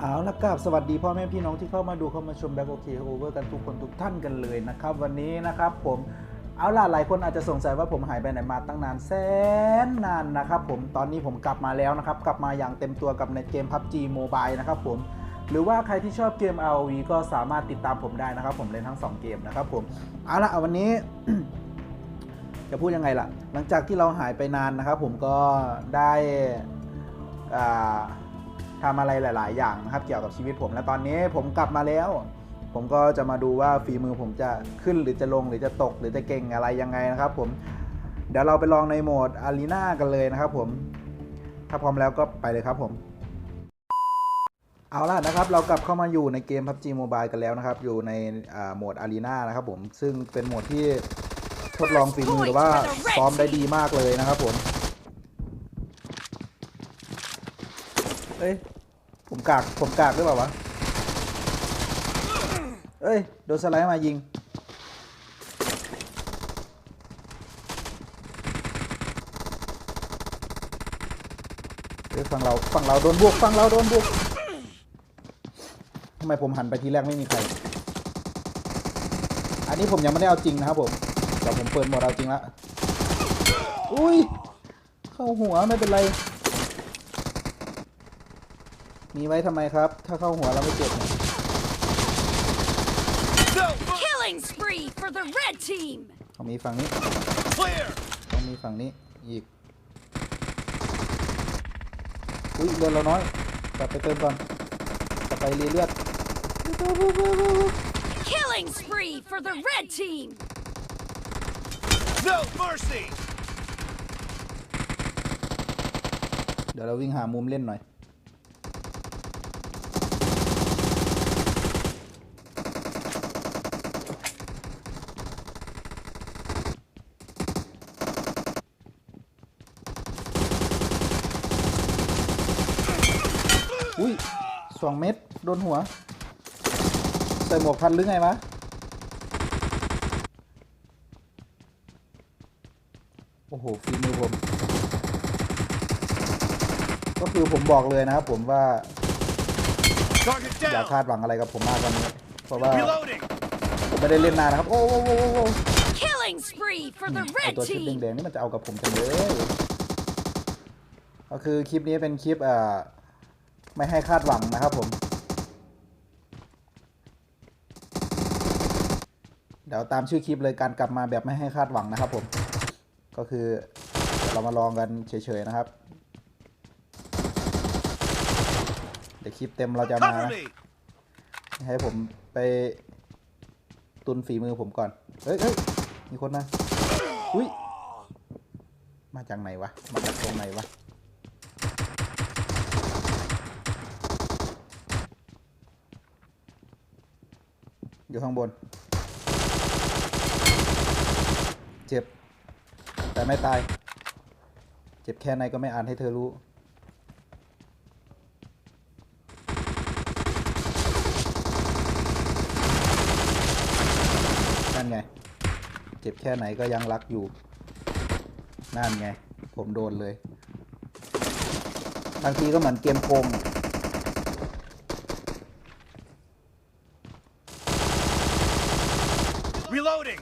เอาละครับสวัสดีพ่อแม่พี่น้องที่เข้ามาดูเข้ามาชมแบ็คโอเคโอเวอร์กันทุกคนทุกท่านกันเลยนะครับ วันนี้นะครับผมเอาล่ะหลายคนอาจจะสงสัยว่าผมหายไปไหนมาตั้งนานแสนนานนะครับผมตอนนี้ผมกลับมาแล้วนะครับ กลับมาอย่างเต็มตัวกับในเกม PUBG Mobile นะครับผมหรือว่าใครที่ชอบเกม ROV ก็สามารถติดตามผมได้นะครับ ผมเล่นทั้ง 2 เกมนะครับผมเอาล่ะวันนี้ จะพูดยังไงล่ะ หลังจากที่เราหายไปนานนะครับ ผมก็ได้อ่า ทำอะไรหลาย ๆ อย่างนะครับเกี่ยวกับชีวิตผม และตอนนี้ผมกลับมาแล้ว ผมก็จะมาดูว่าฝีมือผมจะขึ้นหรือจะลงหรือจะตก หรือจะเก่งอะไรยังไงนะครับ ผมเดี๋ยวเราไปลองในโหมดอารีนากันเลยนะครับ ผม ถ้าพร้อมแล้วก็ไปเลยครับผม เอาล่ะนะครับ เรากลับเข้ามาอยู่ในเกม PUBG Mobile กันแล้วนะครับ อยู่ในโหมดอารีนานะครับ ผมซึ่งเป็นโหมดที่ทดลองฝีมือหรือว่าซ้อมได้ดีมากเลยนะครับ ผม เอ้ย ผมกาก ผมกากหรือเปล่าวะ เอ้ย โดนสไลด์มายิงเอ้ยฝั่งเราฝั่งเราโดนบวกฝั่งเราโดนบวกทำไมผมหันไปทีแรกไม่มีใคร อันนี้ผมยังไม่ได้เอาจริงนะครับผมเดี๋ยวผมเปิดโหมดเอาจริงละ อุ้ย เข้าหัวไม่เป็นไร มีไว้ทำไมครับ ถ้าเข้าหัวเราไม่เจ็บเนี่ย Killing spree for the red team! เขามีฝั่งนี้ Clear! ต้องมีฝั่งนี้อีกอุ้ยเลือดเราน้อยกลับไปเติมก่อนกลับไปรีเลือด Killing spree for the red team! No mercy! เดี๋ยวเราวิ่งหามุมเล่นหน่อยอุ้ย องเม็ดโดนหัว ใส่หมวกพันหรือไงวะโอ้โหฝีมือผม ก็คือผมบอกเลยนะครับผมว่า Target อย่า down! คาดหวังอะไรกับผมมากกว่านี้เพราะว่า Reloading! ผมไม่ได้เล่นนานนะครับ โอ้โหโอ้โหโอ้โห Killing spree for the ไอ red ตัวชุด team! แดงๆนี่มันจะเอากับผมจังเลยก็คือคลิปนี้เป็นคลิปเอ่อ ไม่ให้คาดหวังนะครับผม เดี๋ยวตามชื่อคลิปเลยการกลับมาแบบไม่ให้คาดหวังนะครับผม ก็คือเรามาลองกันเฉยๆนะครับ เดี๋ยวคลิปเต็มเราจะมานะให้ผมไปตุนฝีมือผมก่อน เฮ้ยเฮ้ยมีคนมา อุ้ย มาจากไหนวะ มาจากตรงไหนวะ อยู่ข้างบน เจ็บ แต่ไม่ตาย เจ็บแค่ไหนก็ไม่อ่านให้เธอรู้ นั่นไง เจ็บแค่ไหนก็ยังรักอยู่ นั่นไง ผมโดนเลย บางทีก็เหมือนเกมโกงอะ Reloading!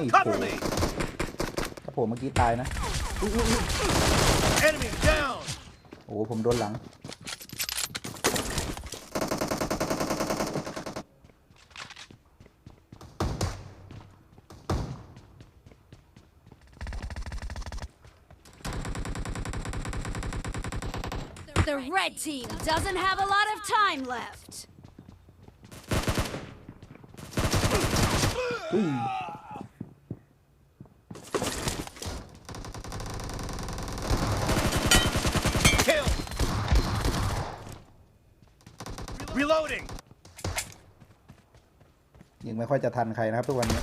ไม่โผล่ Cover me! ถ้าโผล่เมื่อกี้ตายนะ Enemy down! โอ้โหผมโดนหลัง The red team doesn't have a lot of time left. อุ้ Reloading. ยิงไม่ค่อยจะทันใครนะครับทุกวันนี้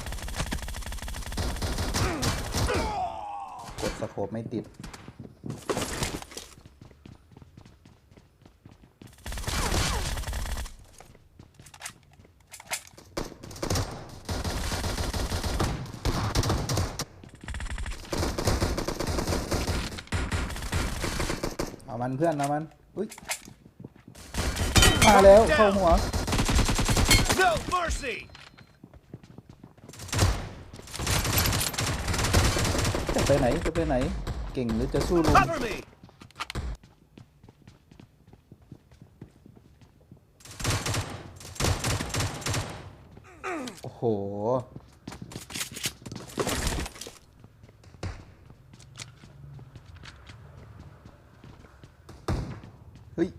กดสโคปไม่ติด เอามันเพื่อนเอามัน อุ้ย มาแล้วเข้าหัว No mercy! จะไปไหนจะไปไหน เก่งหรือจะสู้ลุง Cover me! โอ้โห เฮ้ย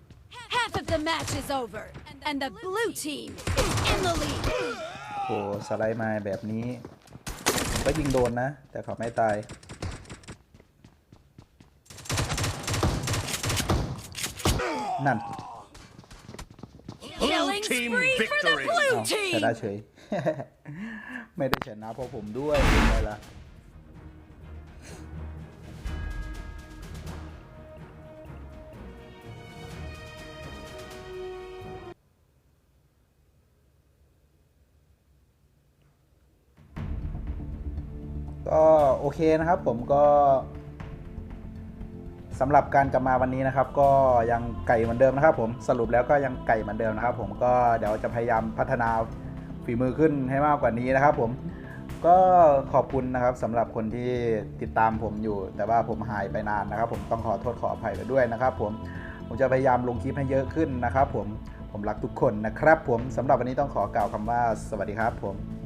Half of the match is over, and the blue team is in the lead. โหสไลด์มาแบบนี้ผมก็ยิงโดนนะ แต่เขาไม่ตาย นั่น Killing team spree for the victory. blue เอาช team. นะเฉย ไม่ได้ชนะเพราะผมด้วยเป็นไงล่ะ ก็โอเคนะครับผมก็สำหรับการกลับมาวันนี้นะครับ ก็ยังไก่เหมือนเดิมนะครับ ผมสรุปแล้วก็ยังไก่เหมือนเดิมนะครับ ผมก็เดี๋ยวจะพยายามพัฒนาฝีมือขึ้นให้มากกว่านี้นะครับ ผมก็ขอบคุณนะครับสำหรับคนที่ติดตามผมอยู่ แต่ว่าผมหายไปนานนะครับ ผมต้องขอโทษขออภัยไปด้วยนะครับ ผมผมจะพยายามลงคลิปให้เยอะขึ้นนะครับ ผมผมรักทุกคนนะครับ ผมสำหรับวันนี้ต้องขอกล่าวคำว่าสวัสดีครับ ผม